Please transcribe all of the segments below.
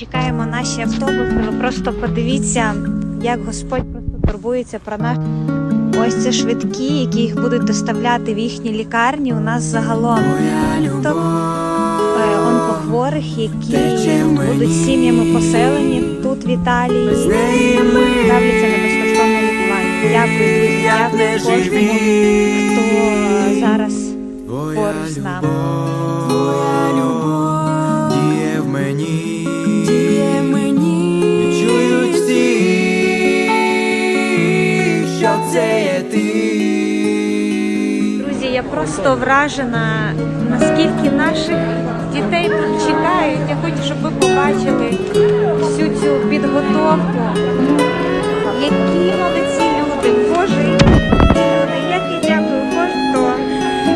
чекаємо наші автобуси. Ви просто подивіться, як Господь просто турбується про нас. Ось це швидкі, які їх будуть доставляти в їхні лікарні. У нас загалом тобто, е, онкохворих, які будуть сім'ями поселені тут в Італії. Ставляться на безкоштовне лікування. Дякую, друзі. Дякую кожному, хто зараз поруч з нами. Це є ти. Друзі, я просто вражена, наскільки наших дітей тут чекають. Я хочу, щоб ви побачили всю цю підготовку. Які молодці люди, Боже, як я дякую кожному,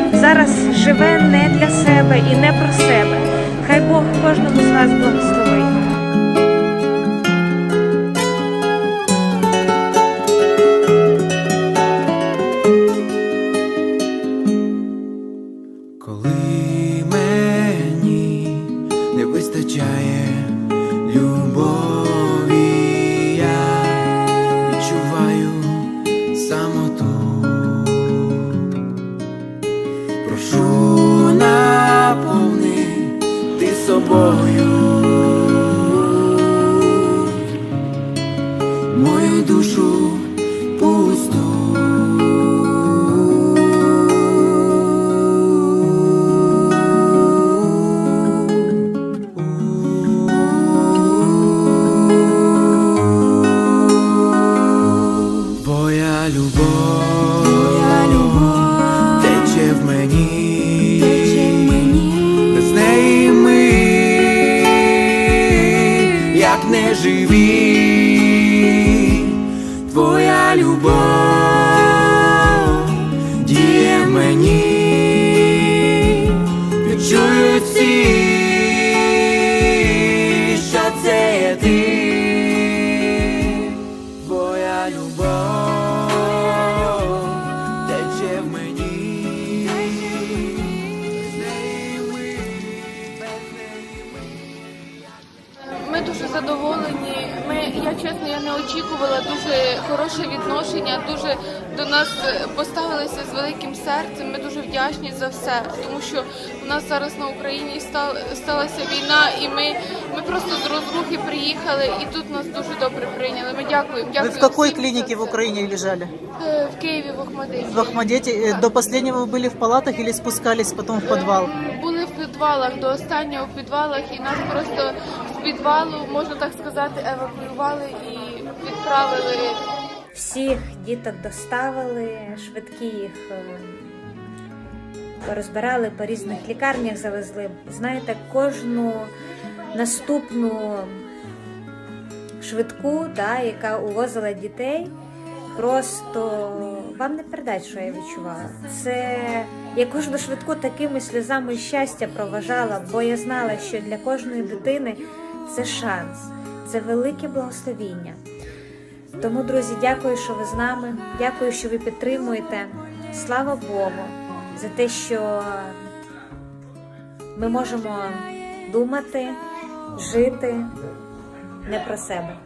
хто зараз живе не для себе і не про себе. Хай Бог кожному Коли see. дуже задоволені. Ми, я чесно, я не очікувала дуже хороше відношення. Дуже до нас е, поставилися з великим серцем. Ми дуже вдячні за все, тому що у нас зараз на Україні стал, сталася війна, і ми, ми просто з розрухи приїхали, і тут нас дуже добре прийняли. Ми дякуємо. Вы дякуємо в какой всім за клинике в це. Украине лежали? Е, В Києві, в Охмадиті. В Ахмадете? Э, До последнего вы были в палатах или спускались потом в подвал? Були в підвалах до останнього в підвалах, і нас просто з підвалу, можна так сказати, евакуювали і відправили Всіх діток доставили, швидкі їх е, розбирали по різних лікарнях, завезли. Знаєте, кожну наступну швидку, да, яка увозила дітей, просто вам не передать, що я відчувала. Це я кожну швидку такими сльозами щастя проважала, бо я знала, що для кожної дитини це шанс, це велике благословіння. Тому, друзі, дякую, що ви з нами. Дякую, що ви підтримуєте. Слава Богу за те, що ми можемо думати, жити не про себе.